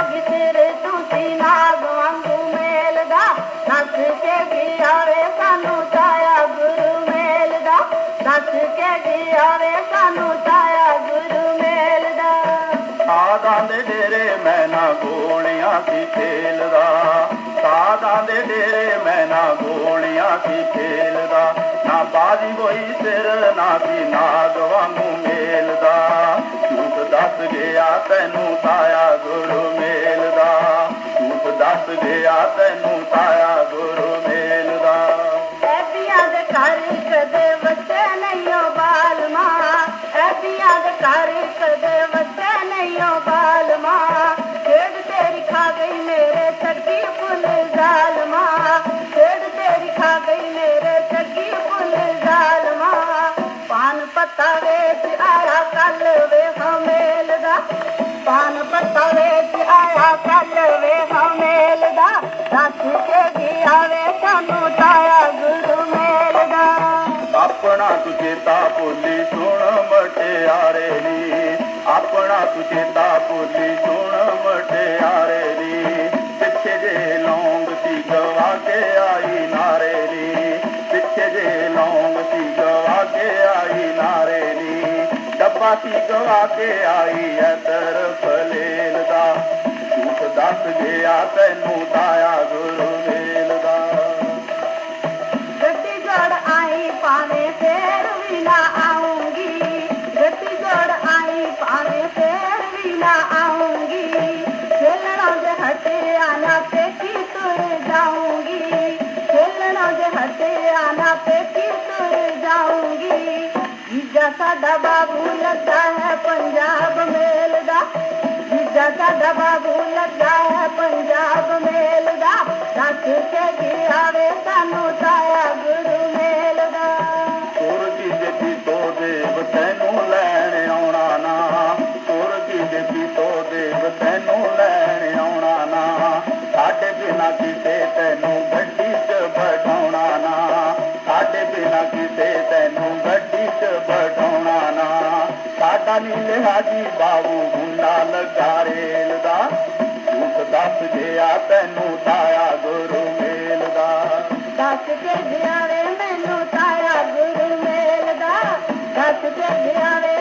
ਸਿਰ ਤੁਸੀਂ ਨਾਗ ਵਾਂਗੂ ਮੇਲਦਾ। ਨੱਸ ਕੇ ਗਿਆਵੇ ਸਾਨੂੰ ਤਾਇਆ ਗੁਰੂ ਮੇਲਦਾ। ਨੱਸ ਕੇ ਗਿਆਵੇ ਸਾਨੂੰ ਤਾਇਆ ਗੁਰੂ ਮੇਲਦਾ। ਸਾਧਾਂ ਦੇ ਡੇਰੇ ਮੈਂ ਨਾ ਗੋਲੀਆਂ ਸੀ ਖੇਲਦਾ। ਸਾਧਾਂ ਦੇ ਡੇਰੇ ਮੈਂ ਨਾ ਗੋਲੀਆਂ ਸੀ ਖੇਲਦਾ। ਨਾ ਬਾਜੀ ਹੋਈ ਸਿਰ, ਨਾ ਸੀ ਨਾਗ ਵਾਂਗੂ ਝੂਠ ਦੱਸ ਗਿਆ ਤੈਨੂੰ ਤਾਇਆ ਗੁਰੂ ਮੇਲਦਾ ਐਬੀਆਂ ਦੇ ਘਰ ਕਦੇ ਵਸੇ ਨਹੀਂਓ ਬਾਲਮਾ। ਐਬੀਆਂ ਦੇ ਘਰ ਕਦੇ ਵਸੇ ਨਹੀਂਓ ਬਾਲਮਾ। ਖੇਡ ਤੇਰੀ ਖਾ ਗਈ ਮੇਰੇ ਸੱਗੀ ਫੁੱਲ ਜ਼ਾਲਮਾ। ਖੇਡ ਤੇਰੀ ਖਾ ਗਈ ਮੇਰੇ ਸੱਗੀ ਫੁੱਲ ਜ਼ਾਲਮਾ। ਪਾਨ ਪੱਤਾ ਵੇਚ ਆਇਆ ਕੱਲ ਵੇ ਹਮੇਲ ਦਾ। ਪਾਨ ਪੱਤਾ ਵੇਚ ਆਇਆ ਕੱਲ ਵੇ ਹਮੇਲ ਆਪਣਾ ਤੁਝੇ ਤਾਂ ਭੁੱਲੀ ਸੁਣ ਮਟਿਆਰੇ ਨੀ ਆਪਣਾ ਤੁਝੇ ਤਾਂ ਭੁੱਲੀ ਸੁਣ ਮਟਿਆਰੇ ਨੀ ਪਿੱਛੇ ਜੇ ਲੌਂਗ ਦੀ ਗਵਾ ਕੇ ਆਈ ਨਾਰੇ ਨੀ ਪਿੱਛੇ ਜੇ ਲੌਂਗ ਦੀ ਗਵਾ ਕੇ ਆਈ ਨਾਰੇ ਨੀ ਡੱਬਾ ਸੀ ਗਵਾ ਕੇ ਆਈ ਐ ਤਰਫ ਲੇਲ ਦਾ। ਝੂਠ ਦੱਸ ਗਿਆ ਤੈਨੂੰ ਤਾਇਆ ਗੁਰੂ ਵੇਲ ਨਾ ਆਉਂਗੀ। ਖੇਲਣਾ ਦੇ ਹਟਿਆ ਨਾ ਪੇਕੀ ਤੁਰ ਜਾਊਂਗੀ। ਖੇਲਣਾ ਦੇ ਹਟਿਆ ਨਾ ਪੇਕੀ ਤੁਰ ਜਾਊਂਗੀ। ਜੀਜਾ ਸਾਡਾ ਬਾਬੂ ਲੱਗਾ ਹੈ ਪੰਜਾਬ ਮੇਲ ਦਾ। ਜੀਜਾ ਸਾਡਾ ਬਾਬੂ ਲੱਗਾ ਹੈ ਪੰਜਾਬ ਮੇਲ ਦਾ। ਦੱਸ ਕੇ ਗਿਆ ਵੇ ਸਾਨੂੰ ਬਿਨਾ ਕਿਤੇ ਤੈਨੂੰ ਗੱਡੀ 'ਚ ਬਿਠਾਉਣਾ ਨਾ ਸਾਡੇ ਬਿਨਾ ਕਿਤੇ ਤੈਨੂੰ ਗੱਡੀ 'ਚ ਬਿਠਾਉਣਾ ਨਾ ਸਾਡਾ ਨੀ ਲਿਹਾਜੀ ਬਾਬੂ ਮੁੰਡਾ ਲਗਾ ਰੇਲ ਦਾ ਝੂਠ ਦੱਸ ਗਿਆ ਤੈਨੂੰ ਤਾਇਆ ਗੁਰੂ ਮੇਲ ਦਾ ਦੱਸ ਕੇ ਗਿਆ ਵੇ ਮੈਨੂੰ ਤਾਇਆ ਗੁਰੂ ਮੇਲ ਦਾ ਦੱਸ ਕੇ ਗਿਆ ਵੇ ਮੈਨੂੰ